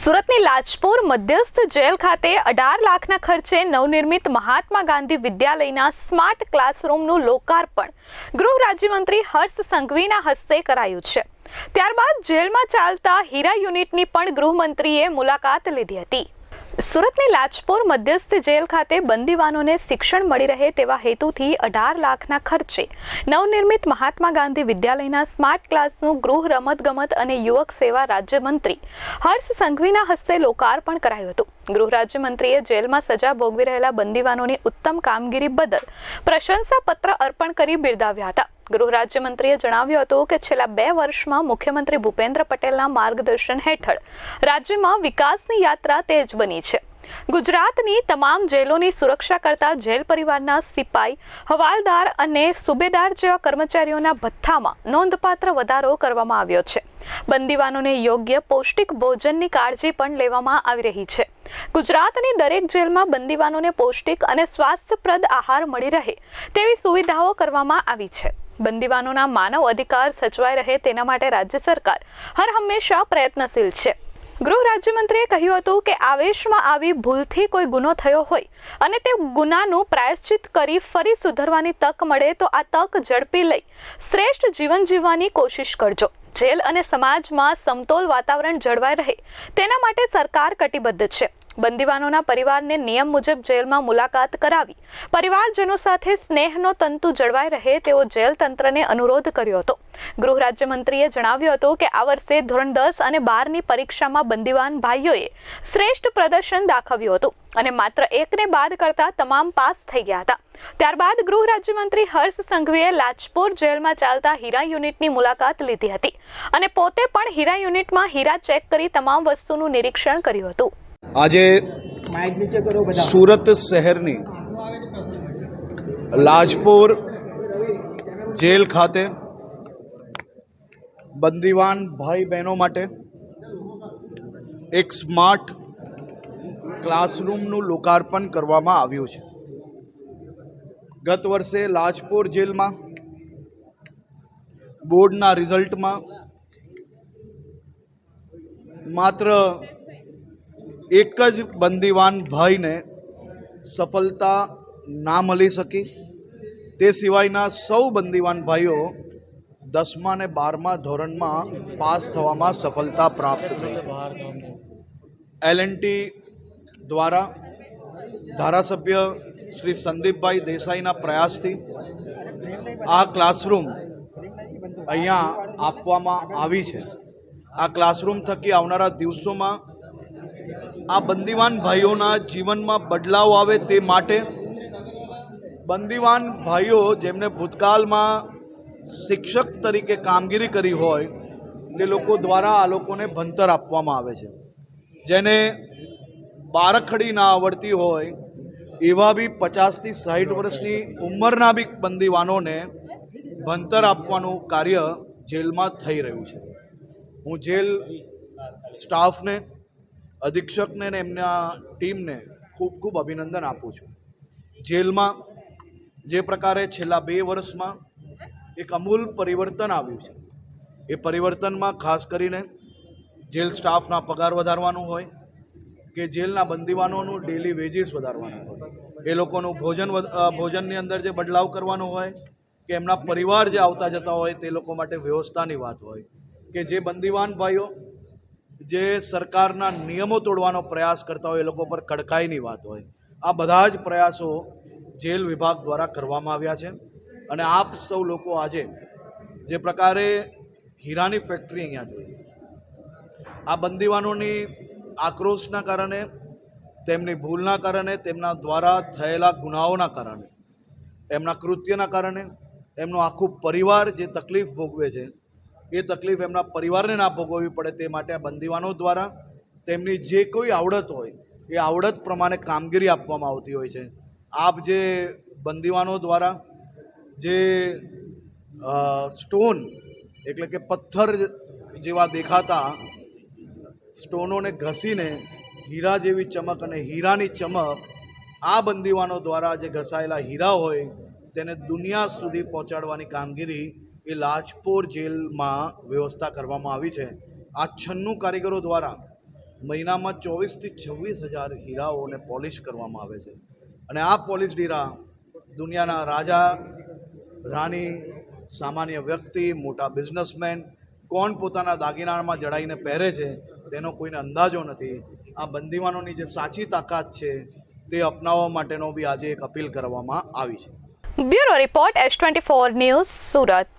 સુરતની લાજપુર મધ્યસ્થ જેલ ખાતે અઢાર લાખના ખર્ચે નવનિર્મિત મહાત્મા ગાંધી વિદ્યાલયના સ્માર્ટ ક્લાસરૂમનું લોકાર્પણ ગૃહ રાજ્યમંત્રી હર્ષ સંઘવીના હસ્તે કરાયું છે. ત્યારબાદ જેલમાં ચાલતા હીરા યુનિટની પણ ગૃહમંત્રીએ મુલાકાત લીધી હતી. સુરતની લાજપુર મધ્યસ્થ જેલ ખાતે બંદીવાનોને શિક્ષણ મળી રહે તેવા હેતુથી અઢાર લાખના ખર્ચે નવનિર્મિત મહાત્મા ગાંધી વિદ્યાલયના સ્માર્ટ ક્લાસનું ગૃહ રમતગમત અને યુવક સેવા રાજ્યમંત્રી હર્ષ સંઘવીના હસ્તે લોકાર્પણ કરાયું હતું. ગૃહ રાજ્યમંત્રીએ જેલમાં સજા ભોગવી રહેલા બંદીવાનોની ઉત્તમ કામગીરી બદલ પ્રશંસાપત્ર અર્પણ કરી બિરદાવ્યા હતા. ગૃહ રાજ્યમંત્રીએ જણાવ્યું હતું કે છેલ્લા બે વર્ષમાં મુખ્યમંત્રી ભૂપેન્દ્ર પટેલના માર્ગદર્શન હેઠળ રાજ્યમાં વિકાસની યાત્રા તેજ બની છે. ગુજરાતની તમામ જેલોની સુરક્ષા કરતા જેલ પરિવારના સિપાઈ, હવાલદાર અને સુબેદાર જેવા કર્મચારીઓના ભથ્થામાં નોંધપાત્ર વધારો કરવામાં આવ્યો છે. બંદીવાનોને યોગ્ય પૌષ્ટિક ભોજનની કાળજી પણ લેવામાં આવી રહી છે. ગુજરાતની દરેક જેલમાં બંદીવાનોને પૌષ્ટિક અને સ્વાસ્થ્યપ્રદ આહાર મળી રહે તેવી સુવિધાઓ કરવામાં આવી છે. બંદીવાનોના માનવ અધિકાર સચવાઈ રહે તેના માટે રાજ્ય સરકાર હર હંમેશા પ્રયત્નશીલ છે. ગૃહ રાજ્યમંત્રીએ કહ્યું હતું કે આવેશમાં આવી ભૂલથી કોઈ ગુનો થયો હોય અને તે ગુનાનું પ્રાયશ્ચિત કરી ફરી સુધરવાની તક મળે તો આ તક ઝડપી લઈ શ્રેષ્ઠ જીવન જીવવાની કોશિશ કરજો. જેલ અને સમાજમાં સમતોલ વાતાવરણ જળવાઈ રહે તેના માટે સરકાર કટિબદ્ધ છે. બંદીવાનોના પરિવારને નિયમ મુજબ જેલમાં મુલાકાત કરાવી પરિવારજનો સાથે સ્નેહનો તંતુ જળવાઈ રહે તેવો જેલ તંત્રને અનુરોધ કર્યો હતો. ગૃહ રાજ્યમંત્રીએ જણાવ્યું હતું કે આ વર્ષે ધોરણ દસ અને બારની પરીક્ષામાં બંદીવાન ભાઈઓએ શ્રેષ્ઠ પ્રદર્શન દાખવ્યું હતું અને માત્ર એકને બાદ કરતા તમામ પાસ થઈ ગયા હતા. ત્યારબાદ ગૃહ રાજ્યમંત્રી હર્ષ સંઘવીએ લાજપોર જેલમાં ચાલતા હીરા યુનિટની મુલાકાત લીધી હતી અને પોતે પણ હીરા યુનિટમાં હીરા ચેક કરી તમામ વસ્તુનું નિરીક્ષણ કર્યું હતું. આજે માઇક નીચે કરો બધા. સુરત શહેરની લાજપોર જેલ ખાતે બંદીવાન ભાઈ બહેનો માટે એક સ્માર્ટ ક્લાસરૂમનું લોકાર્પણ કરવામાં આવ્યું છે. ગત વર્ષે લાજપોર જેલમાં બોર્ડના રિઝલ્ટમાં માત્ર એક જ બંદીવાન ભાઈને સફળતા ના મળી શકી. તે સિવાયના સૌ બંદીવાન ભાઈઓ દસમા ને બારમા ધોરણમાં પાસ થવામાં સફળતા પ્રાપ્ત થઈ એલ દ્વારા ધારાસભ્ય શ્રી સંદીપભાઈ દેસાઈના પ્રયાસથી આ ક્લાસરૂમ અહીંયા આપવામાં આવી છે. આ ક્લાસરૂમ થકી આવનારા દિવસોમાં આ બંદીવાન ભાઈઓના જીવનમાં બદલાવ આવે તે માટે બંદીવાન ભાઈઓ જેમને ભૂતકાળમાં શિક્ષક તરીકે કામગીરી કરી હોય, તે લોકો દ્વારા આ લોકોને ભણતર આપવામાં આવે છે. જેને બારખડી ના આવડતી હોય એવા બી પચાસથી સાઠ વર્ષની ઉંમરના બી બંદીવાનોને ભણતર આપવાનું કાર્ય જેલમાં થઈ રહ્યું છે. હું જેલ સ્ટાફને, અધિક્ષકને ને એમના ટીમને ખૂબ ખૂબ અભિનંદન આપું છું. જેલમાં જે પ્રકારે છેલ્લા બે વર્ષમાં એક અમૂલ પરિવર્તન આવ્યું છે. એ પરિવર્તનમાં ખાસ કરીને જેલ સ્ટાફના પગાર વધારવાનું હોય કે જેલના બંદીવાનોનું ડેલી વેજીસ વધારવાનું હોય. એ લોકોનું ભોજન ભોજનની અંદર જે બદલાવ કરવાનો હોય, કે એમના પરિવાર જે આવતા જતા હોય, તે લોકો માટે વ્યવસ્થાની વાત હોય. કે જે બંદીવાન ભાઈઓ, જે સરકારના નિયમો તોડવાનો પ્રયાસ કરતા હોય, એ લોકો પર કડકાઈની વાત હોય. આ બધા જ પ્રયાસો જેલ વિભાગ દ્વારા કરવામાં આવ્યા છે. અને આપ સૌ લોકો આજે જે પ્રકારે હીરાની ફેક્ટરી અહીંયા જોઈ. આ બંદીવાનોની આક્રોશના કારણે, તેમની ભૂલના કારણે, તેમના દ્વારા થયેલા ગુનાઓના કારણે, એમના કૃત્યના કારણે, એમનો આખું પરિવાર જે તકલીફ ભોગવે છે, એ તકલીફ એમના પરિવારને ના ભોગવવી પડે તે માટે આ બંદીવાનો દ્વારા તેમની જે કોઈ આવડત હોય, એ આવડત પ્રમાણે કામગીરી આપવામાં આવતી હોય છે. આપ જે બંદીવાનો દ્વારા જે સ્ટોન, એટલે કે પથ્થર જેવા દેખાતા સ્ટોનોને ઘસીને હીરા જેવી ચમક અને હીરાની ચમક આ બંદીવાનો દ્વારા જે ઘસાયેલા હીરા હોય તેને દુનિયા સુધી પહોંચાડવાની કામગીરી એ લાજપોર જેલમાં વ્યવસ્થા કરવામાં આવી છે. આ છન્નું કારીગરો દ્વારા મહિનામાં ચોવીસથી છવ્વીસ હજાર હીરાઓને પોલિશ કરવામાં આવે છે. અને આ પોલિશ હીરા દુનિયાના રાજા, રાણી, સામાન્ય વ્યક્તિ, મોટા બિઝનેસમેન, કોણ પોતાના દાગીનામાં જડાઈને પહેરે છે તેનો કોઈને અંદાજો નથી. આ બંદીવાનોની જે સાચી તાકાત છે, તે અપનાવવા માટેનો બી આજે એક અપીલ કરવામાં આવી છે. Bureau report S twenty four news Surat.